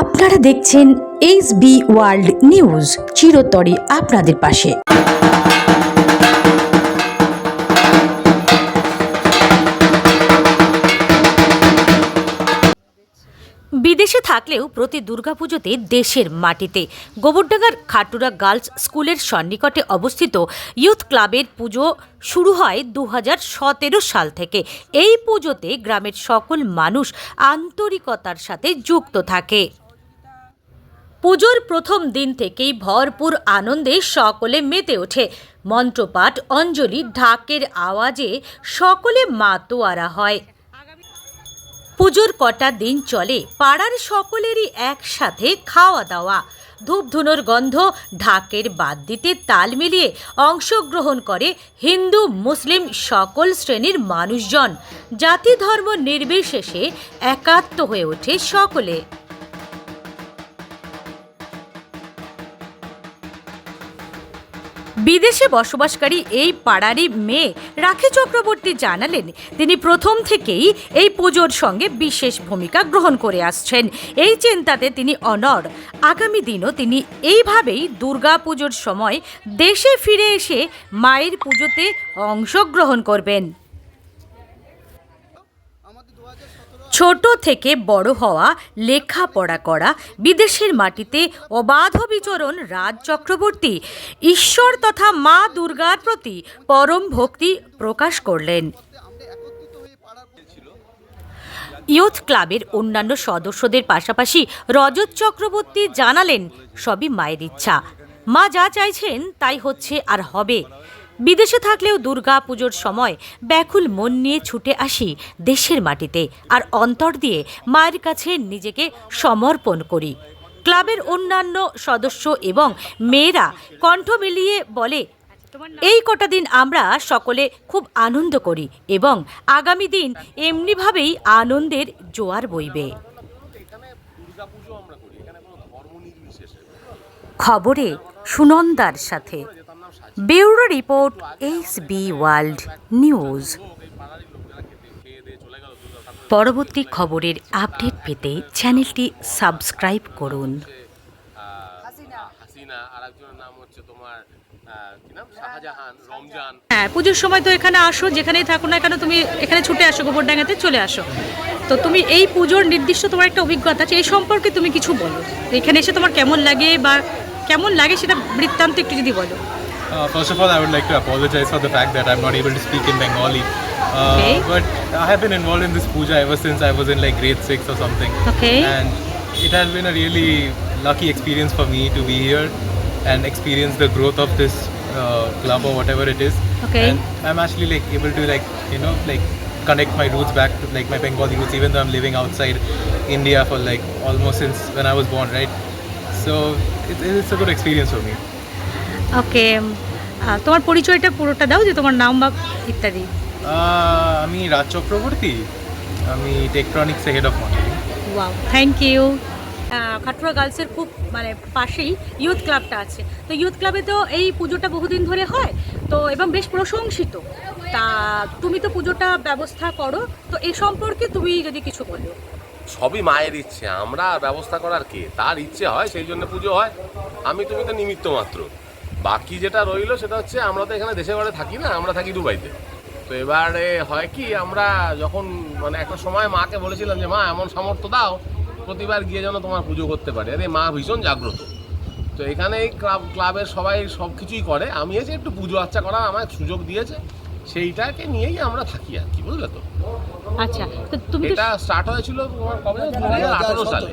আপনারা দেখছেন H B world news চিরতরে আপনাদের পাশে। বিদেশে থাকলেও প্রতি দুর্গাপুজোতে দেশের মাটিতে। গোবরডাঙ্গার খাটুরা গার্লস স্কুলের সন্নিকটে অবস্থিত ইউথ ক্লাবের পুজো শুরু হয় দু হাজার সতেরো সাল থেকে। এই পুজোতে গ্রামের সকল মানুষ আন্তরিকতার সাথে যুক্ত থাকে। পুজোর প্রথম দিন থেকেই ভরপুর আনন্দে সকলে মেতে ওঠে। মন্ত্রপাঠ অঞ্জলি ঢাকের আওয়াজে সকলে মাতোয়ারা হয়। পুজোর কটা দিন চলে, পাড়ার সকলেরই একসাথে খাওয়া দাওয়া ধূপধুনোর গন্ধ, ঢাকের বাদ দিতে তাল মিলিয়ে অংশগ্রহণ করে হিন্দু, মুসলিম সকল শ্রেণির মানুষজন। জাতি ধর্ম নির্বিশেষে একাত্ম হয়ে ওঠে সকলে। বিদেশে বসবাসকারী এই পাড়ারই মেয়ে রাখি চক্রবর্তী জানালেন, তিনি প্রথম থেকেই এই পুজোর সঙ্গে বিশেষ ভূমিকা গ্রহণ করে আসছেন। এই চিন্তাতে তিনি অনর আগামী দিনও তিনি এইভাবেই দুর্গা পুজোর সময় দেশে ফিরে এসে মায়ের পুজোতে অংশগ্রহণ করবেন। ছোট থেকে বড় হওয়া, লেখাপড়া করা, বিদেশের মাটিতে অবাধ বিচরণ রাজ চক্রবর্তী ঈশ্বর তথা মা দুর্গার প্রতি পরম ভক্তি প্রকাশ করলেন। ইয়ুথ ক্লাবের অন্যান্য সদস্যদের পাশাপাশি রজত চক্রবর্তী জানালেন, সবই মায়ের ইচ্ছা। মা যা চাইছেন তাই হচ্ছে আর হবে। বিদেশে থাকলেও দুর্গা পুজোর সময় ব্যাকুল মন নিয়ে ছুটে আসি দেশের মাটিতে আর অন্তর দিয়ে মায়ের কাছে নিজেকে সমর্পণ করি। ক্লাবের অন্যান্য সদস্য এবং মেয়েরা কণ্ঠ মিলিয়ে বলে এই কটা দিন আমরা সকলে খুব আনন্দ করি এবং আগামী দিন এমনিভাবেই আনন্দের জোয়ার বইবে। খবরে সুনন্দার সাথে bureau report H B world news. পরবর্তী খবরের আপডেট পেতে চ্যানেলটি সাবস্ক্রাইব করুন। হ্যাঁ পুজোর সময় তো এখানে আসো, যেখানেই থাকো না কেন তুমি এখানে ছুটে আসো, গোবরডাঙ্গাতে চলে আসো। তো তুমি এই পুজোর নির্দিষ্ট তোমার একটা অভিজ্ঞতা আছে, এই সম্পর্কে তুমি কিছু বলো। এখানে এসে তোমার কেমন লাগে বা কেমন লাগে সেটা বৃত্তান্ত একটু যদি বলো। Uh, first of all, I would like to apologize for the fact that I'm not able to speak in Bengali. Uh, Okay. But I have been involved in this puja ever since I was in like grade six or something. Okay. And it has been a really lucky experience for me to be here and experience the growth of this uh, club or whatever it is. Okay. And I'm actually like able to like you know like connect my roots back to like my Bengali roots, even though I'm living outside India for like almost since when I was born, right? So it, it's a good experience for me. ওকে তোমার পরিচয়টা পুরোটা দাও যে তোমার নাম বা ইত্যাদি। আমি রাজ চক্রবর্তী। আমি টেকট্রনিক্সে head of marketing wow thank you Khatua গার্লসের খুব মানে পাশেই ইউথ ক্লাবটা আছে। তো ইউথ ক্লাবে তো এই পুজোটা বহুদিন ধরে হয়। তো এবং বেশ প্রশংসিত। তা তুমি তো পুজোটা ব্যবস্থা করো। তো এই সম্পর্কে তুমি যদি কিছু বলো। সবই মায়ের ইচ্ছে। আমরা ব্যবস্থা করার কে? তার ইচ্ছে হয় সেই জন্য পুজো হয়। আমি তুমি তো নিমিত্ত মাত্র। বাকি যেটা রইল সেটা হচ্ছে আমরা তো এখানে দেশে ঘরে থাকি না আমরা থাকি দুবাইতে। তো এবারে হয় কি আমরা যখন মানে একটা সময় মাকে বলেছিলাম যে মা এমন সামর্থ্য দাও প্রতিবার গিয়ে যেন তোমার পুজো করতে পারে। আরে মা ভীষণ জাগ্রত। তো এখানে এই ক্লাব ক্লাবের সবাই সব কিছুই করে। আমি এসে একটু পুজো আচ্চা করা আমায় সুযোগ দিয়েছে। সেইটাকে নিয়েই আমরা থাকি আর কি বুঝলে তো? আচ্ছা তো তুমি এটা স্টার্ট হয়েছিল তোমার কবে? দু হাজার আঠারো সালে।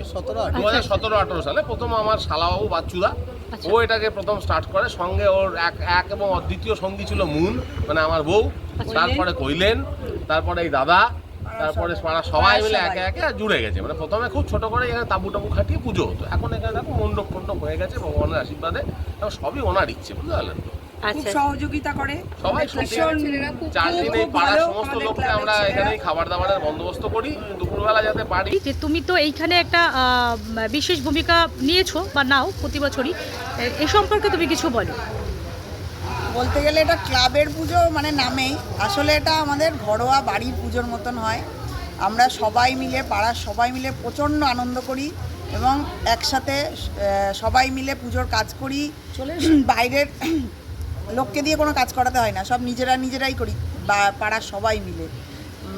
দু হাজার সতেরো আঠারো সালে প্রথম আমার শালাবাবু বাচ্চুদা। আচ্ছা। ও এটাকে প্রথম স্টার্ট করে সঙ্গে ওর এক এক এবং অদ্বিতীয় সঙ্গী ছিল মুন মানে আমার বউ। আচ্ছা। তারপরে কইলেন তারপরে এই দাদা তারপরে পাড়া সবাই মিলে একে একে জুড়ে গেছে। মানে প্রথমে খুব ছোট করে এখানে তাবু টাবু খাটিয়ে পুজো হতো। এখন এখানে দেখো মণ্ডপ টণ্ডপ হয়ে গেছে ভগবানের আশীর্বাদে। এবং সবই ওনার ইচ্ছে বুঝতে পারলেন তো? খুব আচ্ছা। সহযোগিতা করে। সবাই চার দিন এই পাড়ার সমস্ত লোককে আমরা খাবার দাবারের বন্দোবস্ত করি দুপুরবেলা যাতে পারি। যে তুমি তো এইখানে একটা বিশেষ ভূমিকা নিয়েছো বা নাও প্রতি বছরই এ- এ সম্পর্কে তুমি কিছু বলো। বলতে গেলে এটা ক্লাবের পুজো মানে নামেই। আসলে এটা আমাদের ঘরোয়া বাড়ির পুজোর মতন হয়। আমরা সবাই মিলে পাড়ার সবাই মিলে প্রচণ্ড আনন্দ করি এবং একসাথে সবাই মিলে পুজোর কাজ করি। চলে বাইরের লোককে দিয়ে কোনো কাজ করাতে হয় না সব নিজেরা নিজেরাই করি বা পাড়ার সবাই মিলে।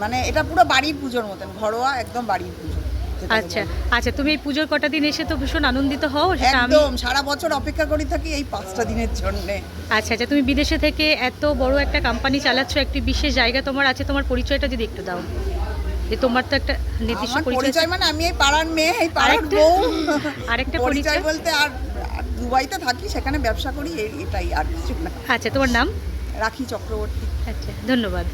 মানে এটা পুরো বাড়ির পুজোর মতন ঘরোয়া একদম বাড়ির পুজো আচ্ছা আচ্ছা তুমি এই পুজোর কটা দিন এসে তো ভীষণ আনন্দিত হও একদম সারা বছর অপেক্ষা করি থাকি এই পাঁচটা দিনের জন্যে। আচ্ছা আচ্ছা তুমি বিদেশে থেকে এত বড় একটা কোম্পানি চালাচ্ছ একটি বিশেষ জায়গা তোমার আছে তোমার পরিচয়টা যদি একটু দাও। যে তোমার তো একটা নির্দিষ্ট পরিচয় মানে আমি এই পাড়ার মেয়ে এই পাড়ার বউ। আরেকটা পরিচয়? বলতে আর দুবাইতে থাকি সেখানে ব্যবসা করি এটাই আর কিছু না আচ্ছা তোমার নাম? রাখি চক্রবর্তী। আচ্ছা ধন্যবাদ।